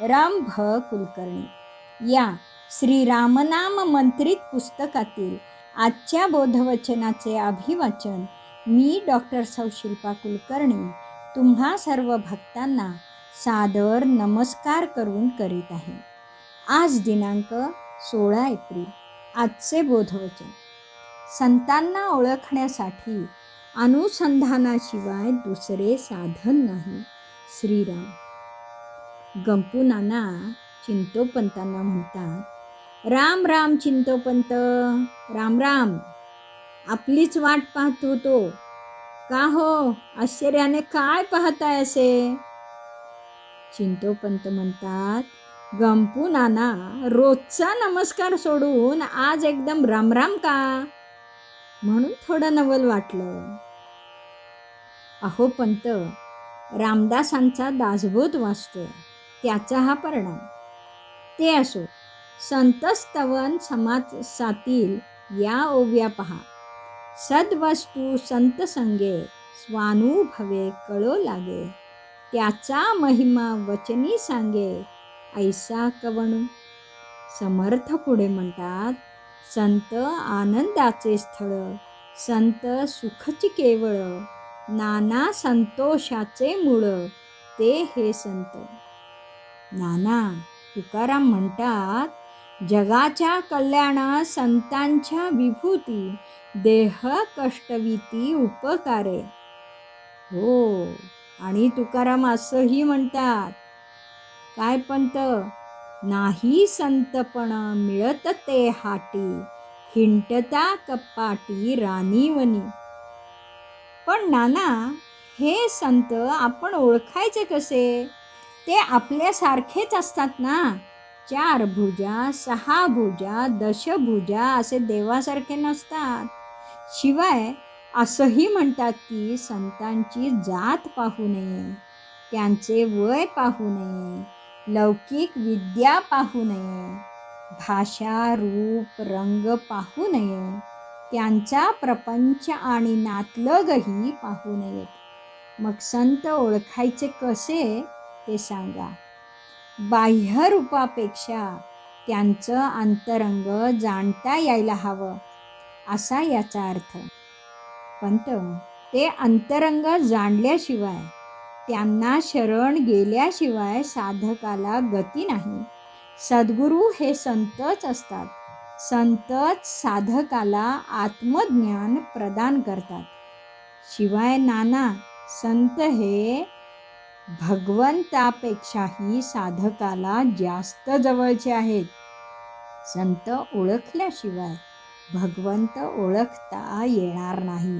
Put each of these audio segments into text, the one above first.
राम भ. कुलकर्णी. या श्री रामनाम मंत्रित पुस्तकातील आजच्या बोधवचनाचे अभिवाचन मी डॉक्टर सौ शिल्पा कुलकर्णी तुम्हा सर्व भक्तांना सादर नमस्कार करून करीत आहे. आज दिनांक सोळा एप्रिल आजचे बोधवचन. संतांना ओळखण्यासाठी अनुसंधानाशिवाय दुसरे साधन नाही. श्रीराम. गंपू नाना चिंतोपंतांना म्हणतात राम राम चिंतोपंत राम राम. आपलीच वाट पाहत होतो का हो? आश्चर्याने काय पाहताय असे? चिंतोपंत म्हणतात गंपू नाना रोजचा नमस्कार सोडून आज एकदम रामराम का? म्हणून थोडं नवल वाटलं. अहो पंत रामदासांचा दासबोध वाचतोय. त्याचा हा परिणाम. ते असो संतस्तवन समासातील या ओव्या पहा. सद्वस्तू संत संगे स्वानुभवे कळो लागे. त्याचा महिमा वचनी सांगे ऐसा कवणू. समर्थ पुढे म्हणतात संत आनंदाचे स्थळ संत सुखची केवळ नाना संतोषाचे मूळ ते हे संत. नाना तुकाराम म्हणतात जगाच्या कल्याणा संतांच्या विभूती देह कष्टविती उपकारे. हो आणि तुकाराम असंही म्हणतात काय पंत? नाही संतपण मिळत ते हाटी हिंटता कपाटी राणीवनी. पण नाना हे संत आपण ओळखायचे कसे? ते आपल्यासारखेच असतात ना? चार भुजा सहा भुजा दशभुजा असे देवासारखे नसतात. शिवाय असंही म्हणतात की संतांची जात पाहू नये त्यांचे वय पाहू नये लौकिक विद्या पाहू नये भाषा रूप रंग पाहू नये त्यांचा प्रपंच आणि नातलगही पाहू नयेत. मग संत ओळखायचे कसे? ते सांगा. बाह्यरूपापेक्षा त्यांचं अंतरंग जाणता यायला हवं असा याचा अर्थ. पंत ते अंतरंग जाणल्याशिवाय त्यांना शरण गेल्याशिवाय साधकाला गती नाही. सद्गुरू हे संतच असतात. संतच साधकाला आत्मज्ञान प्रदान करतात. शिवाय नाना संत हे भगवंतापेक्षाही साधकाला जास्त जवळचे आहेत. संत ओळखल्याशिवाय भगवंत ओळखता येणार नाही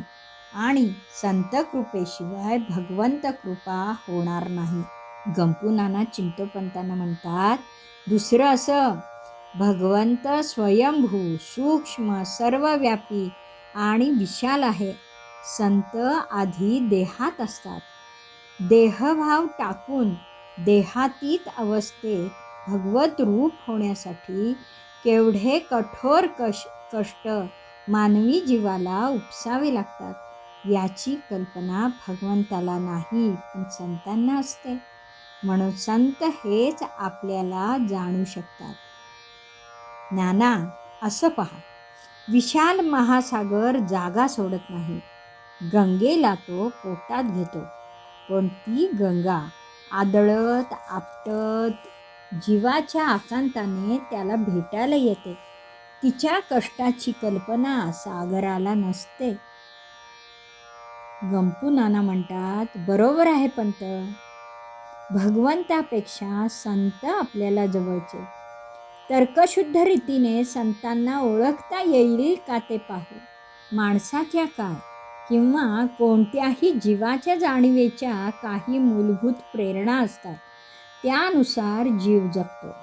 आणि संत कृपेशिवाय भगवंत कृपा होणार नाही. गंपू नाना चिंतोपंतांना म्हणतात दुसरं असं भगवंत स्वयंभू सूक्ष्म सर्वव्यापी आणि विशाल आहे. संत आधी देहात असतात. देहभाव टाकून देहातीत अवस्थेत भगवत रूप होण्यासाठी केवढे कठोर कश कष्ट मानवी जीवाला उपसावे लागतात याची कल्पना भगवंताला नाही पण संतांना असते. म्हणून संत हेच आपल्याला जाणू शकतात. नाना असं पहा. विशाल महासागर जागा सोडत नाही. गंगेला तो पोटात घेतो. पण ती गंगा आदळत आपटत जीवाच्या आकांताने त्याला भेटायला येते. तिच्या कष्टाची कल्पना सागराला नसते. गंपू नाना म्हणतात बरोबर आहे पंत. भगवंतापेक्षा संत आपल्याला जवळचे. तर्कशुद्ध रीतीने संतांना ओळखता येईल का ते पाहू. माणसाच्या काय? किंवा कोणत्याही जीवाच्या जाणीवेच्या काही मूलभूत प्रेरणा असतात. त्यानुसार जीव जगतो.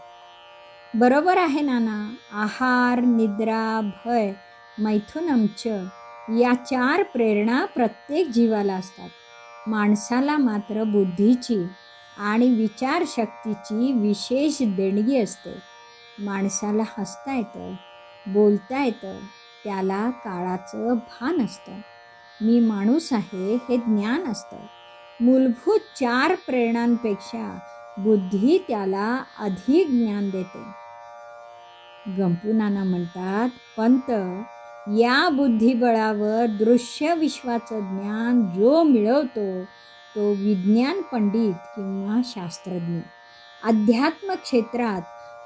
बरोबर आहे नाना. आहार निद्रा भय मैथुनमच या चार प्रेरणा प्रत्येक जीवाला असतात. माणसाला मात्र बुद्धीची आणि विचारशक्तीची विशेष देणगी असते. माणसाला हसता येतं बोलता येतं त्याला काळाचं भान असतं. मी माणूस आहे हे ज्ञान असतं. मूलभूत चार प्रेरणांपेक्षा बुद्धी त्याला अधिक ज्ञान देते. गंपुनाना म्हणतात पंत या बुद्धिबळावर दृश्य विश्वाचं ज्ञान जो मिळवतो तो विज्ञान पंडित किंवा शास्त्रज्ञ. अध्यात्म क्षेत्रात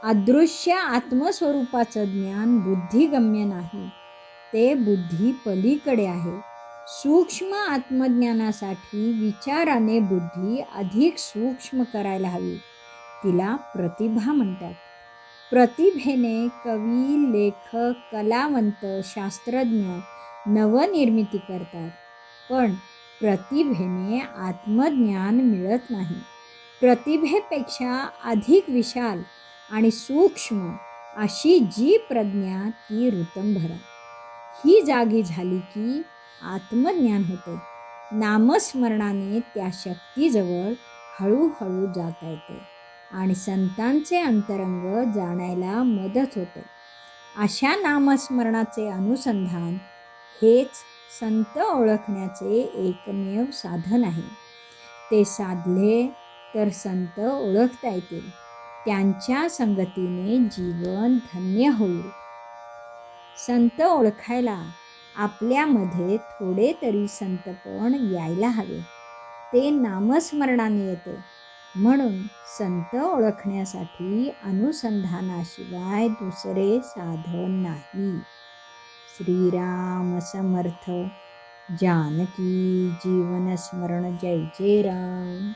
अदृश्य आत्मस्वरूपाचं ज्ञान बुद्धिगम्य नाही. ते बुद्धी पलीकडे आहे. सूक्ष्म आत्मज्ञानासाठी विचाराने बुद्धी अधिक सूक्ष्म करायला हवी. तिला प्रतिभा म्हणतात. प्रतिभेने कवी लेखक कलावंत शास्त्रज्ञ नवनिर्मिती करतात. पण प्रतिभेने आत्मज्ञान मिळत नाही. प्रतिभेपेक्षा अधिक विशाल आणि सूक्ष्म अशी जी प्रज्ञा ती ऋतंभरा. ही जागी झाली की आत्मज्ञान होते. नामस्मरणाने त्या शक्तीजवळ हळूहळू जाता येते आणि संतांचे अंतरंग जाणायला मदत होते. अशा नामस्मरणाचे अनुसंधान हेच संत ओळखण्याचे एकमेव साधन आहे. ते साधले तर संत ओळखता येतील. त्यांच्या संगतीने जीवन धन्य होईल. संत ओळखायला आपल्यामध्ये थोडे तरी संतपण यायला हवे. ते नामस्मरणाने येते. म्हणून संत ओळखण्यासाठी अनुसंधानाशिवाय दुसरे साधन नाही. श्रीराम समर्थ. जानकी जीवन स्मरण जय जय राम.